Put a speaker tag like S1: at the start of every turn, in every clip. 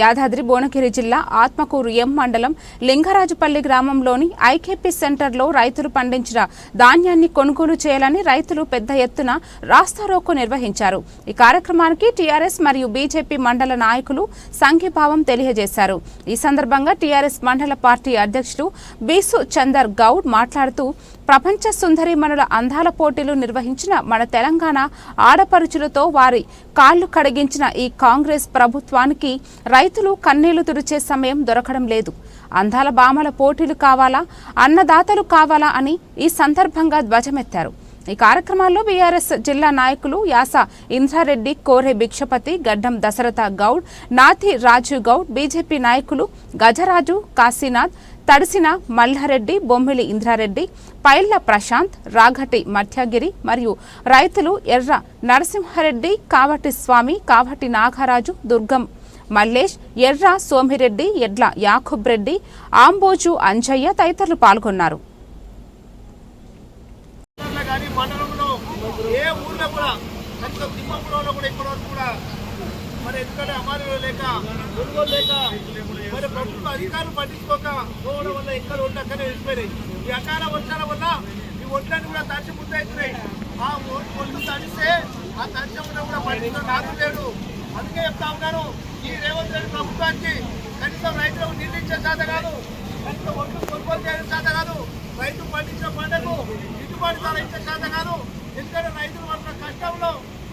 S1: యాదాద్రి భువనగిరి జిల్లా ఆత్మకూరు ఎం మండలం లింగరాజుపల్లి గ్రామంలోని ఐకేపీ సెంటర్లో రైతులు పండించిన ధాన్యాన్ని కొనుగోలు చేయాలని రైతులు పెద్ద ఎత్తున రాస్తారోకో నిర్వహించారు. ఈ కార్యక్రమానికి టీఆర్ఎస్ మరియు బీజేపీ మండల నాయకులు సంఘీభావం తెలియజేశారు. ఈ సందర్భంగా టీఆర్ఎస్ మండల పార్టీ అధ్యక్షులు బీసు చందర్ గౌడ్ మాట్లాడుతూ ప్రపంచ సుందరిమణుల అందాల పోటీలు నిర్వహించిన మన తెలంగాణ ఆడపరుచులతో వారి కాళ్ళు కడిగించిన ఈ కాంగ్రెస్ ప్రభుత్వానికి రైతులు కన్నీళ్ళు తుడిచే సమయం దొరకడం లేదు. అందాల బామల పోటీలు కావాలా? అన్నదాతలు కావాలా అని ఈ సందర్భంగా ధ్వజమెత్తారు. ఈ కార్యక్రమాల్లో బీఆర్ఎస్ జిల్లా నాయకులు యాస ఇంద్రారెడ్డి కోరే భిక్షపతి గడ్డం దశరథ గౌడ్ నాథి రాజు గౌడ్ బీజేపీ నాయకులు గజరాజు కాశీనాథ్ తడిసిన మల్లారెడ్డి బొమ్మిలి ఇంద్రారెడ్డి పైళ్ళ ప్రశాంత్ రాఘటి మధ్యగిరి మరియు రైతులు ఎర్ర నరసింహారెడ్డి కావటి స్వామి కావటి నాగరాజు దుర్గం మల్లేష్ ఎర్ర సోమిరెడ్డి ఎడ్ల యాఖుబ్ రెడ్డి ఆంబోజు అంజయ్య తదితరులు పాల్గొన్నారు.
S2: కూడా మరి ఎందుకంటే లేక లేక మరి ప్రభుత్వ అధికారులు పట్టించుకోక వల్ల ఎక్కడ ఒళ్ళు అక్కడే వెళ్ళిపోయినాయి ఈ అకాల వర్షాల వల్ల ఈ ఒడ్లన్నీ కూడా తడిచి ముద్దవుతున్నాయి ఆ ఒంట్లు తడిస్తే ఆ తడిచకుండా కూడా పట్టించుకోవడం నాకు లేడు అందుకే చెప్తా ఉన్నాను. ఈ రేవంత్ రెడ్డి ప్రభుత్వానికి కనీసం రైతులకు నీళ్ళు ఇచ్చే చేత కాదు కనీసం ఒడ్లు కొనుగోలు చేయడం చేత కాదు రైతు పండించిన పంటకు గిట్టుబాటు ధర ఇచ్చే చేత కాదు. ఎందుకంటే రైతులు పడుతున్న కష్టంలో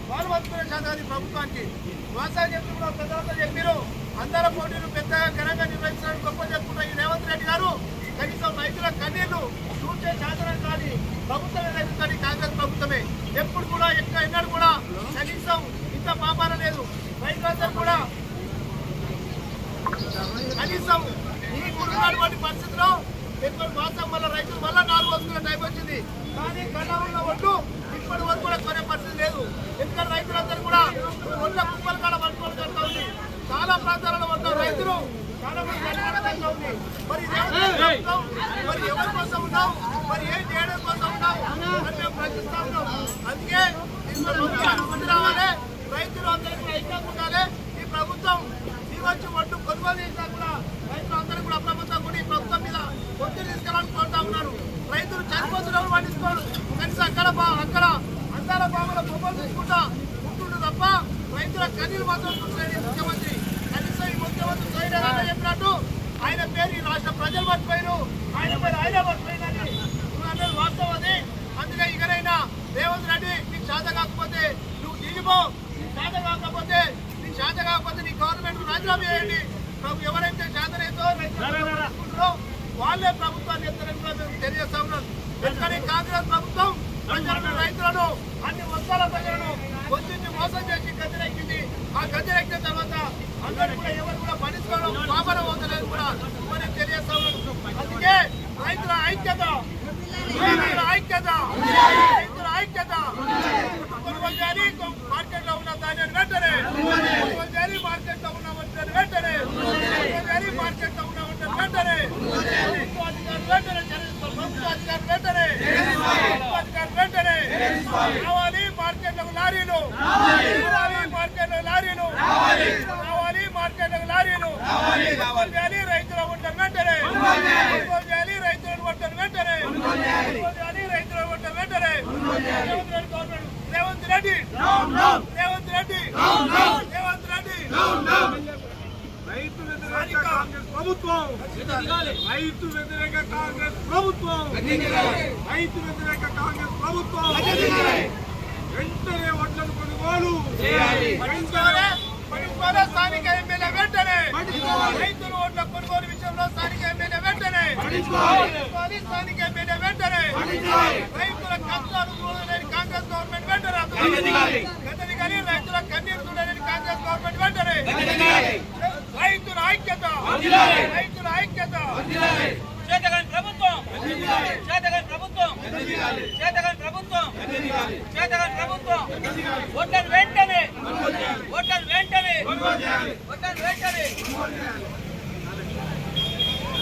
S2: వాళ్ళు బతుకునే చేత కాదు ప్రభుత్వానికి. వ్యవసాయ చెప్తూ కూడా ప్రజలంతా చెప్పారు అందర పోటీలు పెద్దగా ఘనంగా నిర్వహించడానికి గొప్ప చెప్పుకున్న ఈ రేవంత్ రెడ్డి గారు కనీసం రైతుల కన్నీళ్ళు చూసే శాసనం కానీ ప్రభుత్వం రైతులని కాంగ్రెస్ ప్రభుత్వమే ఎప్పుడు కూడా ఎక్కడ ఎన్నడూ కూడా కనీసం ఇంత పాపాన లేదు రైతులందరూ కూడా కనీసం ఈ ఉన్నటువంటి పరిస్థితిలో ఎక్కువ మాసం వల్ల రైతుల వల్ల నాలుగు వస్తువుల టైం వచ్చింది. కానీ గండంలో ఒడ్డు ఇప్పటి వరకు కూడా కొనే పరిస్థితి లేదు. ఎందుకంటే రైతులందరూ కూడా ఒడ్ల కుప్పల కాడ పట్టుకోవడం జరుగుతూ ఉంది. చాలా ప్రాంతాలలో ఉన్న రైతులు చాలా మంది ఉంది. మరి? మరి ఎవరి కోసం ఉన్నాం మరి ఏం చేయడం కోసం ఉన్నాం అని మేము ప్రశ్నిస్తా ఉన్నాం. అందుకే రైతులు అందరూ కూడా ఐక్యంగా ఉండాలి ఈ ప్రభుత్వం వచ్చి ఒడ్డు కొనుగోలు చేసినా కూడా రైతులు అందరూ కూడా అప్రమత్తం కూడా ఈ ప్రభుత్వం మీద ఒత్తిడి తీసుకెళ్ళాలని కోరుతా ఉన్నారు రైతులు చనిపోతున్నారు పట్టించుకోరు కనీసం అక్కడ అక్కడ అందాల బాబుల బొమ్మలు తీసుకుంటా ఉంటుండు తప్ప రైతుల కన్నీళ్ళు మాత్రం చూడలేదు ముఖ్యమంత్రి. కనీసం ఈ ముఖ్యమంత్రి సైడ్ చెప్పినట్టు ఆయన పేరు ఈ రాష్ట్ర ప్రజలు మర్చిపోయారు ఆయన పేరు ఆయన అన్నది వాస్తవం అది. అందుకే ఇకనైనా రేవంత్ రెడ్డి నీకు చేత కాకపోతే నువ్వు దిగిపో నీకు చేత కాకపోతే నీకు చేత కాకపోతే నీ గవర్నమెంట్ రాజీనామా చేయండి. ప్రభు ఎవరైతే చేతనైతో రైతులు వాళ్ళే ప్రభుత్వాన్ని మేము తెలియజేస్తా ఉన్నాం. ఎందుకని కాంగ్రెస్ ప్రభుత్వం ప్రజలను రైతులను అన్ని వర్గాల ప్రజలను వచ్చింది మోసం చేసి గతిరెక్కింది ఆ గతిరెక్కిన తర్వాత అందరూ కూడా ఎవరు కూడా పనిచుకోవడం పాపన అవుతలేదు కూడా మరి తెలియజేస్తా అందుకే రైతుల ఐక్యత రైతుల ఐక్యత రైతుల ఐక్యత కొనుగోలు చేయాలి మార్కెట్లో ఉన్న ధాన్యాన్ని వెంటనే కొనుగోలు చేయాలి మార్కెట్లో ఉన్న వడ్డీని వెంటనే కొనుగోలు చేయాలి మార్కెట్లో ఉన్న వడ్డీని వెంటనే ప్రభుత్వ అధికారులు వెంటనే చర్యలు ప్రభుత్వ అధికారులు వెంటనే ప్రభుత్వ అధికారులు వెంటనే కావాలి మార్కెట్లో లారీలు కావాలి మార్కెట్లో లారీలు కావాలి మార్కెట్లో లారీలు కొనుగోలు చేయాలి రైతుల వడ్డీని వెంటనే. కొనుగోలు చేయాలి రైతుల వడ్డీని వెంటనే. కొనుగోలు చేయాలి రైతుల వడ్డీని వెంటనే. రేవంత్ రెడ్డి రేవంత్ రెడ్డి. రేవంత్ రెడ్డి.
S3: రైతు వ్యతిరేక కాంగ్రెస్ ప్రభుత్వం. రైతు వ్యతిరేక కాంగ్రెస్ ప్రభుత్వం. రైతు వ్యతిరేక కాంగ్రెస్ ప్రభుత్వం. వెంటనే వడ్లను కొనుగోలు.
S2: స్థానిక ఎమ్మెల్యే రైతులు ఓట్ల కొనుగోలు విషయంలో స్థానిక ఎమ్మెల్యే వెంటనే స్థానిక ఎమ్మెల్యే వెంటనే రైతుల కష్టాలు చూడలేని కాంగ్రెస్ గవర్నమెంట్ వెంటనే గతదిగాని రైతుల కన్నీరు చూడలేని కాంగ్రెస్ గవర్నమెంట్ వెంటనే రైతుల ఐక్యత రైతుల ఐక్యత
S4: చేతగాని ప్రభుత్వం చేతగాని ప్రభుత్వం చేతగాని ప్రభుత్వం చేతగాని ప్రభుత్వం వెంటనే ఓట్లను వెంటనే ఓట్లను వెంటనే ごめんね。